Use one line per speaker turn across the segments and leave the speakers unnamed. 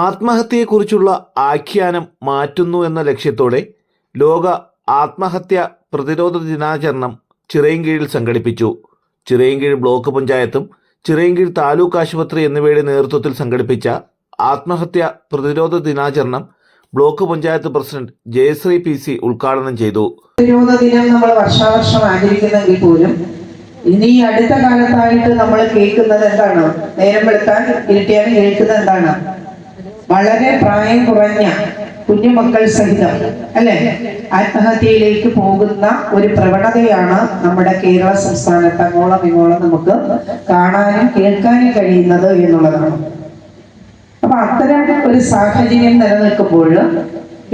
ആത്മഹത്യയെക്കുറിച്ചുള്ള ആഖ്യാനം മാറ്റുന്നു എന്ന ലക്ഷ്യത്തോടെ ലോക ആത്മഹത്യ പ്രതിരോധ ദിനാചരണം ചിറയൻകീഴിൽ സംഘടിപ്പിച്ചു. ചിറയൻകീഴ് ബ്ലോക്ക് പഞ്ചായത്തും ചിറയൻകീഴ് താലൂക്ക് ആശുപത്രി എന്നിവയുടെ നേതൃത്വത്തിൽ സംഘടിപ്പിച്ച ആത്മഹത്യ പ്രതിരോധ ദിനാചരണം block panchayat president Jayasree P C ഉദ്ഘാടനം ചെയ്തു.
പ്രതിരോധ ദിനം നമ്മൾ വർഷാവർഷം ആചരിക്കുന്നെങ്കിൽ പോലും ഇനി അടുത്ത കാലത്തായിട്ട് നമ്മൾ കേൾക്കുന്നത് എന്താണ്? നേരം വെളുത്താൻ ഇരട്ടിയാൽ കേൾക്കുന്നത് എന്താണ്? വളരെ പ്രായം കുറഞ്ഞ കുഞ്ഞുമക്കൾ സഹിതം അല്ലെ? ആത്മഹത്യയിലേക്ക് പോകുന്ന ഒരു പ്രവണതയാണ് നമ്മുടെ കേരള സംസ്ഥാനത്ത് അങ്ങോളം ഇങ്ങോളം നമുക്ക് കാണാനും കേൾക്കാനും കഴിയുന്നത് എന്നുള്ളതാണ്. അപ്പൊ അത്തരം ഒരു സാഹചര്യം നിലനിൽക്കുമ്പോൾ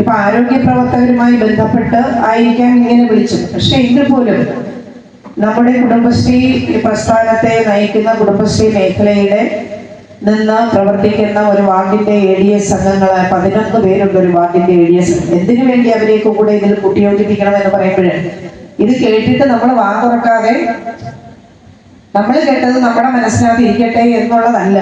ഇപ്പൊ ആരോഗ്യ പ്രവർത്തകരുമായി ബന്ധപ്പെട്ട് ആയിരിക്കാം ഇങ്ങനെ വിളിച്ചത്. പക്ഷെ എങ്കിൽ പോലും നമ്മുടെ കുടുംബശ്രീ പ്രസ്ഥാനത്തെ നയിക്കുന്ന കുടുംബശ്രീ മേഖലയുടെ നിന്ന് പ്രവർത്തിക്കുന്ന ഒരു വാർഡിന്റെ എ ഡി എസ് അംഗങ്ങളായ പതിനൊന്ന് പേരുണ്ട് ഒരു വാർഡിന്റെ എ ഡി എസ് എന്തിനു വേണ്ടി അവരെയൊക്കെ കൂടെ ഇതിൽ കുട്ടിയോജിപ്പിക്കണം എന്ന് പറയുമ്പോഴേ? ഇത് കേട്ടിട്ട് നമ്മൾ വാ തുറക്കാതെ നമ്മൾ കേട്ടത് നമ്മുടെ മനസ്സിനകത്ത് ഇരിക്കട്ടെ എന്നുള്ളതല്ല.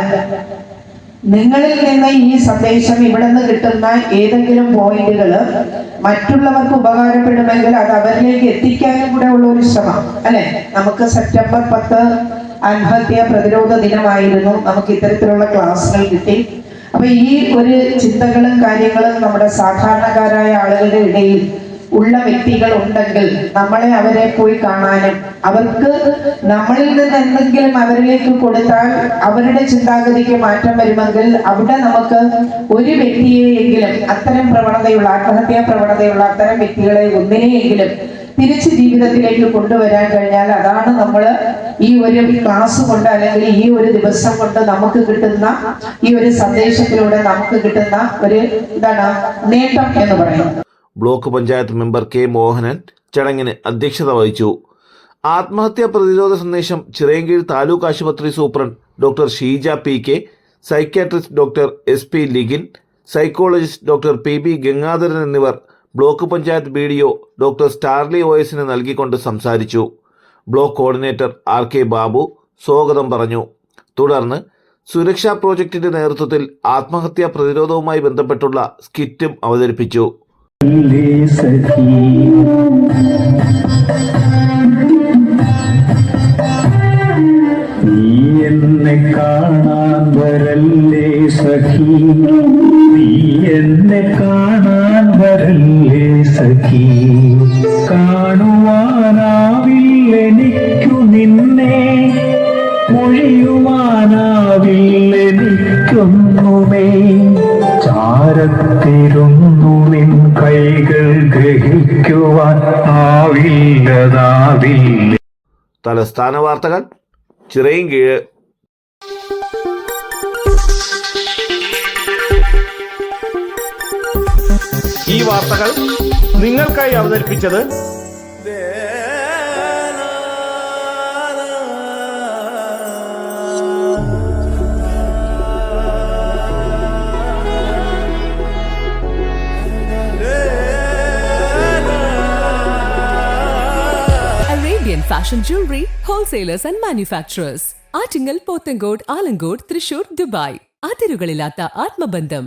നിങ്ങളിൽ നിന്ന് ഈ സന്ദേശം ഇവിടെ നിന്ന് കിട്ടുന്ന ഏതെങ്കിലും പോയിന്റുകൾ മറ്റുള്ളവർക്ക് ഉപകാരപ്പെടുമെങ്കിൽ അത് അവരിലേക്ക് എത്തിക്കാനും കൂടെ ഉള്ള ഒരു ശ്രമം. അല്ലെ? നമുക്ക് സെപ്റ്റംബർ പത്ത് ആത്മഹത്യ പ്രതിരോധ ദിനമായിരുന്നു. നമുക്ക് ഇത്തരത്തിലുള്ള ക്ലാസ്സുകൾ കിട്ടി. അപ്പൊ ഈ ഒരു ചിന്തകളും കാര്യങ്ങളും നമ്മുടെ സാധാരണക്കാരായ ആളുകളുടെ ഇടയിൽ ഉള്ള വ്യക്തികൾ ഉണ്ടെങ്കിൽ നമ്മളെ അവരെ പോയി കാണാനും അവർക്ക് നമ്മളിൽ നിന്ന് എന്തെങ്കിലും അവരിലേക്ക് കൊടുത്താൽ അവരുടെ ചിന്താഗതിക്ക് മാറ്റം വരുമെങ്കിൽ അവിടെ നമുക്ക് ഒരു വ്യക്തിയെയെങ്കിലും അത്തരം പ്രവണതയുള്ള ആത്മഹത്യാ പ്രവണതയുള്ള അത്തരം വ്യക്തികളെ ഒന്നിനെയെങ്കിലും തിരിച്ച് ജീവിതത്തിലേക്ക് കൊണ്ടുവരാൻ കഴിഞ്ഞാൽ അതാണ് നമ്മൾ ഈ ഒരു ക്ലാസ് കൊണ്ട് അല്ലെങ്കിൽ ഈ ഒരു ദിവസം കൊണ്ട് നമുക്ക് കിട്ടുന്ന ഈ ഒരു സന്ദേശത്തിലൂടെ നമുക്ക് കിട്ടുന്ന ഒരു എന്താണ് നേട്ടം എന്ന് പറയുന്നത്.
Block panchayat member K Mohanan ചടങ്ങിന് അധ്യക്ഷത വഹിച്ചു. ആത്മഹത്യാ പ്രതിരോധ സന്ദേശം ചിറയൻകീഴ് താലൂക്ക് ആശുപത്രി superintendent doctor Sheeja P K psychiatrist doctor S P Ligin psychologist doctor P B Gangadharan എന്നിവർ block panchayat B D O doctor Starly ഓയസിന് നൽകിക്കൊണ്ട് സംസാരിച്ചു. Block coordinator R K Babu സ്വാഗതം പറഞ്ഞു. തുടർന്ന് സുരക്ഷാ പ്രോജക്റ്റിന്റെ നേതൃത്വത്തിൽ ആത്മഹത്യാ പ്രതിരോധവുമായി ബന്ധപ്പെട്ടുള്ള സ്കിറ്റും അവതരിപ്പിച്ചു.
എന്നെ കാണാൻ വരല്ലേ നീ എന്നെ കാണാൻ വരല്ലേ സഖി? കാണുവാനാവില്ലെനിക്കു നിന്നെ? മൊഴിയുവാനാവില്ലെനിക്കൊന്നുമേ ചാരത്തിരുന്നു നിൻ കൈകൾ ഗ്രഹിക്കുവാൻ ആവില്ലതാവില്ല?
തലസ്ഥാന വാർത്തകൾ ചിറയൻകീഴ്
ഈ വാർത്തകൾ നിങ്ങൾക്കായി അവതരിപ്പിച്ചത്
Fashion Jewelry Wholesalers and Manufacturers. Attingal Pothencode Alamcode Thrissur Dubai അതിരുകളില്ലാത്ത ആത്മബന്ധം